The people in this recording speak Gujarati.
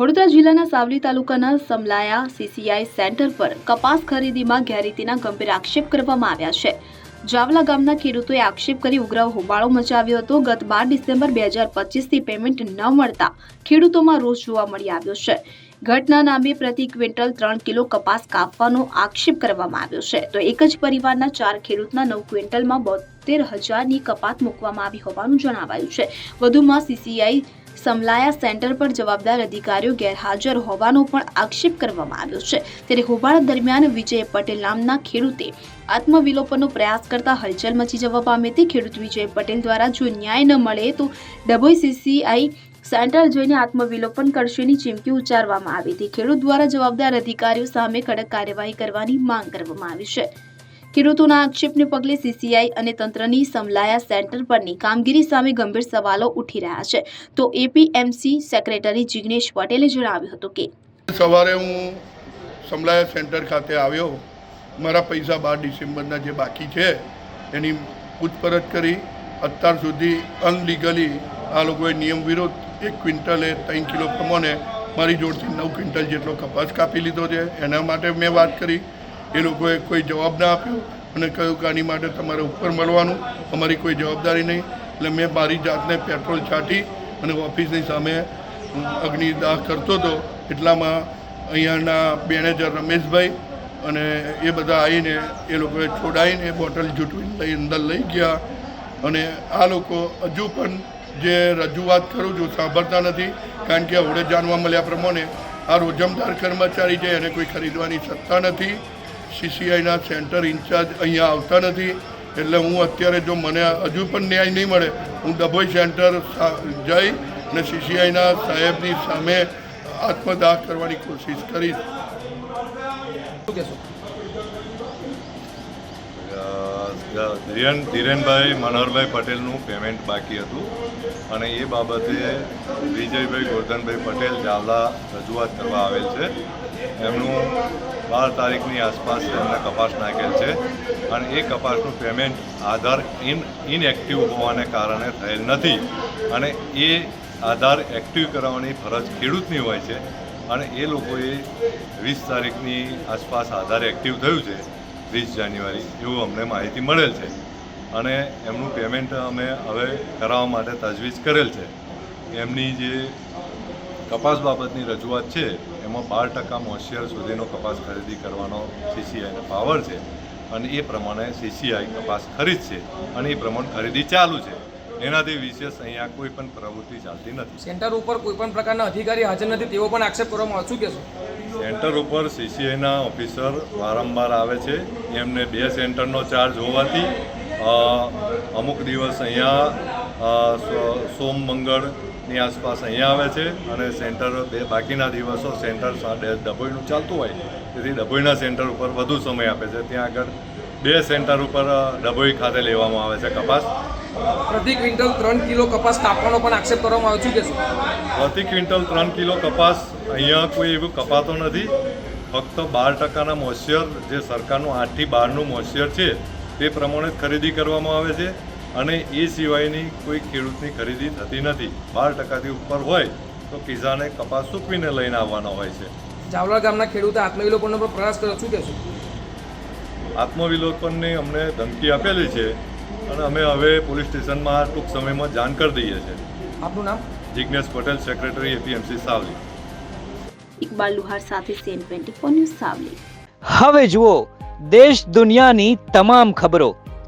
વડોદરા જિલ્લાના સાવલી તાલુકાના સમલાયા સીસીઆઈ સેન્ટર પર કપાસ ખરીદીમાં ગેરરીતિના ગંભીર આક્ષેપ કરવામાં આવ્યા છે. જાવલા ગામના ખેડૂતોએ આક્ષેપ કરી ઉગ્ર હોબાળો મચાવ્યો હતો. ગત બાર ડિસેમ્બર બે હજાર પચીસથી પેમેન્ટ ન મળતા ખેડૂતોમાં રોષ જોવા મળી આવ્યો છે. ઘટના નામે પ્રતિ ક્વિન્ટલ ત્રણ કિલો કપાસ કાપવાનો આક્ષેપ કરવામાં આવ્યો છે. તો એક જ પરિવારના ચાર ખેડૂતના નવ ક્વિન્ટલમાં બોતેર હજારની કપાત મૂકવામાં આવી હોવાનું જણાવાયું છે. વધુમાં સીસીઆઈ સમલાયા સેન્ટર પર જવાબદાર અધિકારીઓ ગેરહાજર હોવાનો પણ આક્ષેપ કરવામાં આવ્યો છે. ત્યારે હોબાળા દરમિયાન વિજય પટેલ નામના ખેડૂતે આત્મવિલોપનનો પ્રયાસ કરતા હલચલ મચી જવા પામી હતી ખેડૂત વિજય પટેલ દ્વારા જો ન્યાય ન મળે તો ડભોઈ સીસીઆઈ સેન્ટર જોઈને આત્મવિલોપન કરશેની ચીમકી ઉચ્ચારવામાં આવી. હતી ખેડૂત દ્વારા જવાબદાર અધિકારીઓ સામે કડક કાર્યવાહી કરવાની માંગ કરવામાં આવી છે. ખેડૂતોના આક્ષેપને પગલે સીસીઆઈ અને તંત્રની સમલાયા સેન્ટર પરની કામગીરી સામે ગંભીર સવાલો ઉઠી રહ્યા છે. તો એપીએમસી સેક્રેટરી જિગ્નેશ પટેલે જણાવ્યું હતું કે સવારે હું સમલાયા સેન્ટર ખાતે આવ્યો. મારા પૈસા બાર ડિસેમ્બરના જે બાકી છે, એની પૂછપરછ કરી. અત્યાર સુધી અનલીગલી આ લોકોએ નિયમ વિરુદ્ધ એક ક્વિન્ટલે ત્રણ કિલો પ્રમાણે મારી જોડથી નવ ક્વિન્ટલ જેટલો કપાસ કાપી લીધો છે. એના માટે મેં વાત કરી. એ લોકોએ કોઈ જવાબ ના આપ્યો અને કહ્યું કે આની માટે તમારે ઉપર મળવાનું. અમારી કોઈ જવાબદારી નહીં. એટલે મેં મારી જાતને પેટ્રોલ છાંટી અને ઓફિસની સામે અગ્નિદાહ કરતો હતો. એટલામાં અહીંયાના મેનેજર રમેશભાઈ અને એ બધા આવીને એ લોકોએ છોડાવીને બોટલ જૂટવીને લઈ અંદર લઈ ગયા. અને આ લોકો હજુ પણ જે રજૂઆત કરું છું સાંભળતા નથી. કારણ કે હવે જાણવા મળ્યા પ્રમાણે આ રોજમદાર કર્મચારી છે, એને કોઈ ખરીદવાની સત્તા નથી. સીસીઆઈના સેન્ટર ઇન્ચાર્જ અહીંયા આવતા નથી. એટલે હું અત્યારે જો મને હજુ પણ ન્યાય નહીં મળે હું ડભોઈ સેન્ટર જઈ અને સીસીઆઈના સાહેબની સામે આત્મદાહ કરવાની કોશિશ કરીશ. ધીરેન ધીરેનભાઈ મનોહરભાઈ પટેલનું પેમેન્ટ બાકી હતું. અને એ બાબતે વિજયભાઈ ગોરધનભાઈ પટેલ ચાવલા રજૂઆત કરવા આવેલ છે. એમનું બાર તારીખની આસપાસ એમને કપાસ નાખેલ છે. અને એ કપાસનું પેમેન્ટ આધાર ઇન, ઇનએક્ટિવ હોવાને કારણે થયેલ નથી. અને એ આધાર એક્ટિવ કરાવવાની ફરજ ખેડૂતની હોય છે. અને એ લોકોએ વીસ તારીખની આસપાસ આધાર એક્ટિવ થયું છે, વીસ જાન્યુઆરી, એવું અમને માહિતી મળેલ છે. અને એમનું પેમેન્ટ અમે હવે કરાવવા માટે તજવીજ કરેલ છે. એમની જે કપાસ બાબતની રજૂઆત છે એમાં બાર ટકા મોશિયર સુધીનો કપાસ ખરીદી કરવાનો સીસીઆઈનો પાવર છે અને એ પ્રમાણે સીસીઆઈ કપાસ ખરીદશે અને એ પ્રમાણે ખરીદી ચાલુ છે. એનાથી વિશેષ અહીંયા કોઈ પણ પ્રવૃત્તિ ચાલતી નથી. સેન્ટર ઉપર કોઈ પણ પ્રકારના અધિકારી હાજર નથી તેવો પણ આક્ષેપ કરવામાં શું કહેશો? સેન્ટર ઉપર સીસીઆઈના ઓફિસર વારંવાર આવે છે. એમને બે સેન્ટરનો ચાર્જ હોવાથી અમુક દિવસ અહીંયા સોમ સો- મંગળની આસપાસ અહીંયા આવે છે અને સેન્ટર બે બાકીના દિવસો સેન્ટર ડભોઈનું ચાલતું હોય તેથી ડભોઈના સેન્ટર ઉપર વધુ સમય આપે છે. ત્યાં આગળ બે સેન્ટર ઉપર ડભોઈ ખાતે લેવામાં આવે છે કપાસ. પ્રતિ ક્વિન્ટલ ત્રણ કિલો કપાસ કાપવાનો પણ આક્ષેપ કરવામાં આવે છે કે પ્રતિ ક્વિન્ટલ ત્રણ કિલો કપાસ અહીંયા કોઈ એવું કપાતો નથી. ફક્ત બાર ટકાના મોઇશ્ચર જે સરકારનું આઠથી બારનું મોઇશ્ચર છે તે પ્રમાણે જ ખરીદી કરવામાં આવે છે. અને એ સિવાયની કોઈ ખેડૂતની ખરીદી થતી નથી. બાર ટકાથી ઉપર હોય તો કિસાને કપાસ સૂકવીને લઈને આવવાનો હોય છે. જાવલા ગામના ખેડૂતે આત્મવિલોપનનો પણ પ્રયાસ કર્યો. શું કહેશો? આત્મવિલોપનની અમને ધમકી આપેલી છે અને અમે હવે પોલીસ સ્ટેશનમાં ટૂંક સમયમાં જાણ કરી દઈએ છીએ. આપનું નામ? Jignesh Patel secretary APMC Savli. Iqbal Luhar સાથે સેન ટ્વેન્ટી ન્યૂઝ સાવલી. હવે જુઓ દેશ દુનિયાની તમામ ખબરો.